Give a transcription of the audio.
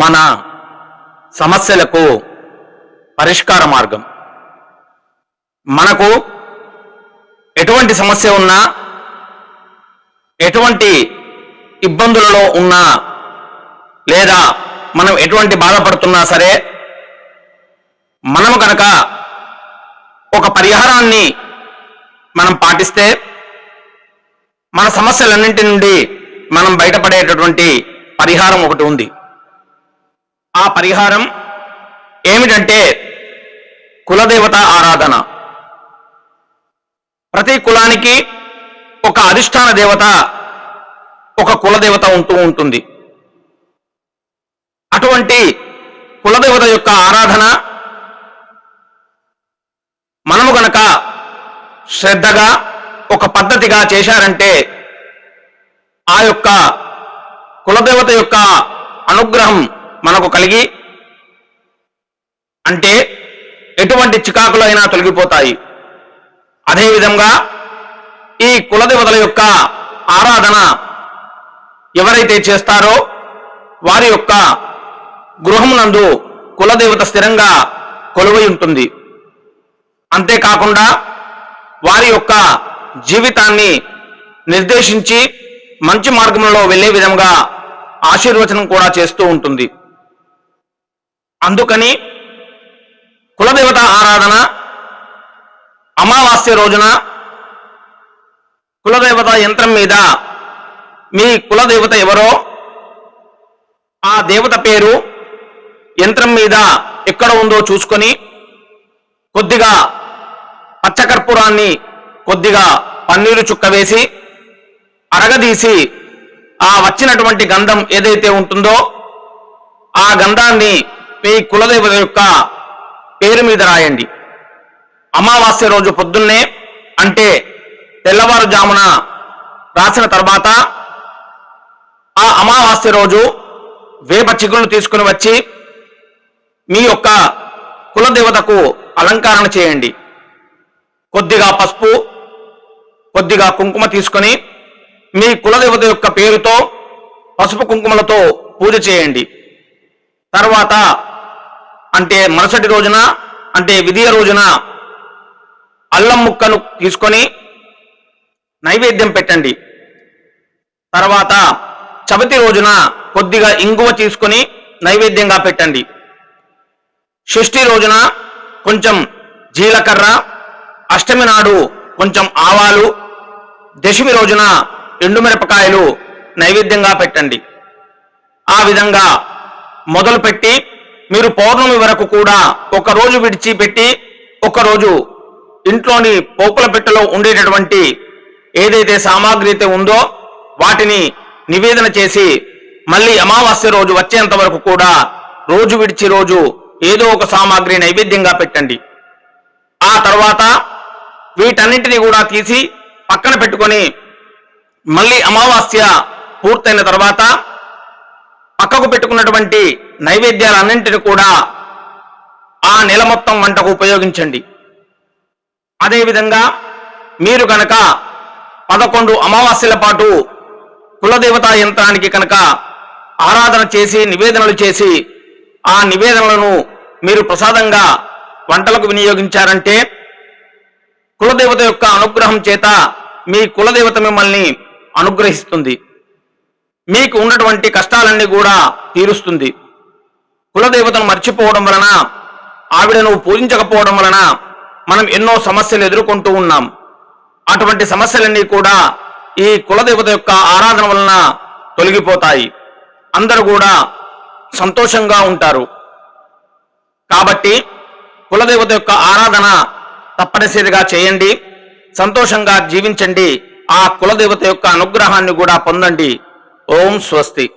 మన సమస్యలకు పరిష్కార మార్గం. మనకు ఎటువంటి సమస్య ఉన్నా ఎటువంటి ఇబ్బందులలో ఉన్నా లేదా మనం ఎటువంటి బాధపడుతున్నా సరే మనము కనుక ఒక పరిహారాన్ని మనం పాటిస్తే మన సమస్యలన్నింటి నుండి మనం బయటపడేటటువంటి పరిహారం ఒకటి ఉంది. ఆ పరిహారం ఏమిటంటే కులదేవత ఆరాధన. ప్రతి కులానికి ఒక అధిష్టాన దేవత ఒక కులదేవత ఉంటూ ఉంటుంది. అటువంటి కులదేవత యొక్క ఆరాధన మనము గనక శ్రద్ధగా ఒక పద్ధతిగా చేశారంటే ఆ యొక్క కులదేవత యొక్క అనుగ్రహం మనకు కలిగి అంటే ఎటువంటి చికాకులు అయినా తొలగిపోతాయి. అదేవిధంగా ఈ కులదేవతల యొక్క ఆరాధన ఎవరైతే చేస్తారో వారి యొక్క గృహమునందు కులదేవత స్థిరంగా కొలువై ఉంటుంది. అంతేకాకుండా వారి యొక్క జీవితాన్ని నిర్దేశించి మంచి మార్గంలో వెళ్ళే విధంగా ఆశీర్వచనం కూడా చేస్తూ ఉంటుంది. అందుకని కులదేవత ఆరాధన అమావాస్య రోజున కులదేవత యంత్రం మీద మీ కులదేవత ఎవరో ఆ దేవత పేరు యంత్రం మీద ఎక్కడ ఉందో చూసుకొని కొద్దిగా పచ్చకర్పూరాన్ని కొద్దిగా పన్నీరు చుక్క వేసి అరగదీసి ఆ వచ్చినటువంటి గంధం ఏదైతే ఉంటుందో ఆ గంధాన్ని మీ కులదేవత యొక్క పేరు మీద రాయండి. అమావాస్య రోజు పొద్దున్నే అంటే తెల్లవారుజామున రాసిన తర్వాత ఆ అమావాస్య రోజు వేప చిగుళ్ళు తీసుకుని వచ్చి మీ యొక్క కులదేవతకు అలంకరణ చేయండి. కొద్దిగా పసుపు కొద్దిగా కుంకుమ తీసుకొని మీ కులదేవత యొక్క పేరుతో పసుపు కుంకుమలతో పూజ చేయండి. తర్వాత అంటే మరుసటి రోజున అంటే విధియ రోజున అల్లం ముక్కను తీసుకొని నైవేద్యం పెట్టండి. తర్వాత చవితి రోజున కొద్దిగా ఇంగువ తీసుకొని నైవేద్యంగా పెట్టండి. షష్ఠి రోజున కొంచెం జీలకర్ర అష్టమి నాడు కొంచెం ఆవాలు దశమి రోజున ఎండుమిరపకాయలు నైవేద్యంగా పెట్టండి. ఆ విధంగా మొదలుపెట్టి మీరు పౌర్ణమి వరకు కూడా ఒక రోజు విడిచిపెట్టి ఒకరోజు ఇంట్లోని పోపుల పెట్టెలో ఉండేటటువంటి ఏదైతే సామాగ్రి అయితే ఉందో వాటిని నివేదన చేసి మళ్ళీ అమావాస్య రోజు వచ్చేంత వరకు కూడా రోజు విడిచి రోజు ఏదో ఒక సామాగ్రి నైవేద్యంగా పెట్టండి. ఆ తర్వాత వీటన్నింటినీ కూడా తీసి పక్కన పెట్టుకొని మళ్ళీ అమావాస్య పూర్తయిన తర్వాత పక్కకు పెట్టుకున్నటువంటి నైవేద్యాలన్నింటిని కూడా ఆ నెల మొత్తం వంటకు ఉపయోగించండి. అదేవిధంగా మీరు కనుక పదకొండు అమావాస్యల పాటు కులదేవతా యంత్రానికి కనుక ఆరాధన చేసి నివేదనలు చేసి ఆ నివేదనలను మీరు ప్రసాదంగా వంటలకు వినియోగించారంటే కులదేవత యొక్క అనుగ్రహం చేత మీ కులదేవత మిమ్మల్ని అనుగ్రహిస్తుంది. మీకు ఉన్నటువంటి కష్టాలన్నీ కూడా తీరుస్తుంది. కులదేవతను మర్చిపోవడం వలన ఆవిడను పూజించకపోవడం వలన మనం ఎన్నో సమస్యలు ఎదుర్కొంటూ ఉన్నాం. అటువంటి సమస్యలన్నీ కూడా ఈ కులదేవత యొక్క ఆరాధన వలన తొలగిపోతాయి. అందరూ కూడా సంతోషంగా ఉంటారు. కాబట్టి కులదేవత యొక్క ఆరాధన తప్పనిసరిగా చేయండి. సంతోషంగా జీవించండి. ఆ కులదేవత యొక్క అనుగ్రహాన్ని కూడా పొందండి. ఓం స్వస్తి.